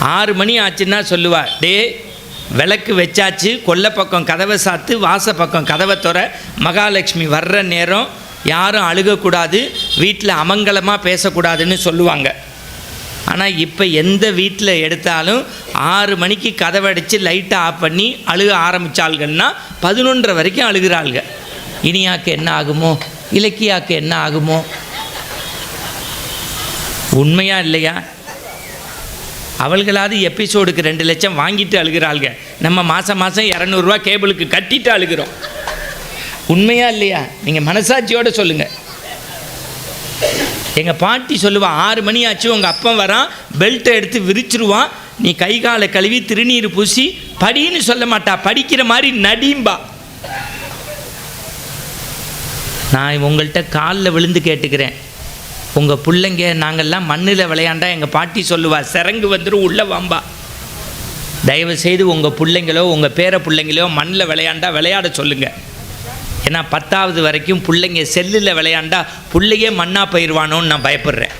ஆறு மணி ஆச்சுன்னா சொல்லுவா டே விளக்கு வச்சாச்சு கொல்லை பக்கம் கதவை சாத்து வாச பக்கம் கதவை துற மகாலட்சுமி வர்ற நேரம் யாரும் அழுகக்கூடாது வீட்டில் அமங்கலமாக பேசக்கூடாதுன்னு சொல்லுவாங்க. ஆனால் இப்போ எந்த வீட்டில் எடுத்தாலும் ஆறு மணிக்கு கதவை அடித்து லைட்டை ஆஃப் பண்ணி அழுக ஆரம்பித்தாள்கள்னா பதினொன்றரை வரைக்கும் அழுகிறாள்க. இனியாக்கு என்ன ஆகுமோ இலக்கியாக்கு என்ன ஆகுமோ? உண்மையா இல்லையா? அவள்களாவது எபிசோடுக்கு ரெண்டு லட்சம் வாங்கிட்டு அழுகிறாள்க. நம்ம மாதம் மாதம் இரநூறுவா கேபிளுக்கு கட்டிட்டு அழுகிறோம். உண்மையா இல்லையா? நீங்கள் மனசாட்சியோட சொல்லுங்கள் எங்கள் பாட்டி சொல்லுவாள் ஆறு மணி ஆச்சு உங்கள் அப்பன் வரான் பெல்ட்டை எடுத்து விரிச்சிருவான் நீ கை காலை கழுவி திருநீர் பூசி படின்னு சொல்ல மாட்டா படிக்கிற மாதிரி நடிம்பா. நான் உங்கள்கிட்ட காலில் விழுந்து கேட்டுக்கிறேன். உங்கள் பிள்ளைங்க நாங்கள்லாம் மண்ணில் விளையாண்டா எங்கள் பாட்டி சொல்லுவா சிறங்கு வந்துடும் உள்ளே வாம்பா. தயவு செய்து உங்கள் பிள்ளைங்களோ உங்கள் பேர பிள்ளைங்களோ மண்ணில் விளையாண்டா விளையாட சொல்லுங்கள் ஏன்னா பத்தாவது வரைக்கும் பிள்ளைங்க செல்லில் விளையாண்டா பிள்ளையே மண்ணாக போயிடுவானோன்னு நான் பயப்படுறேன்.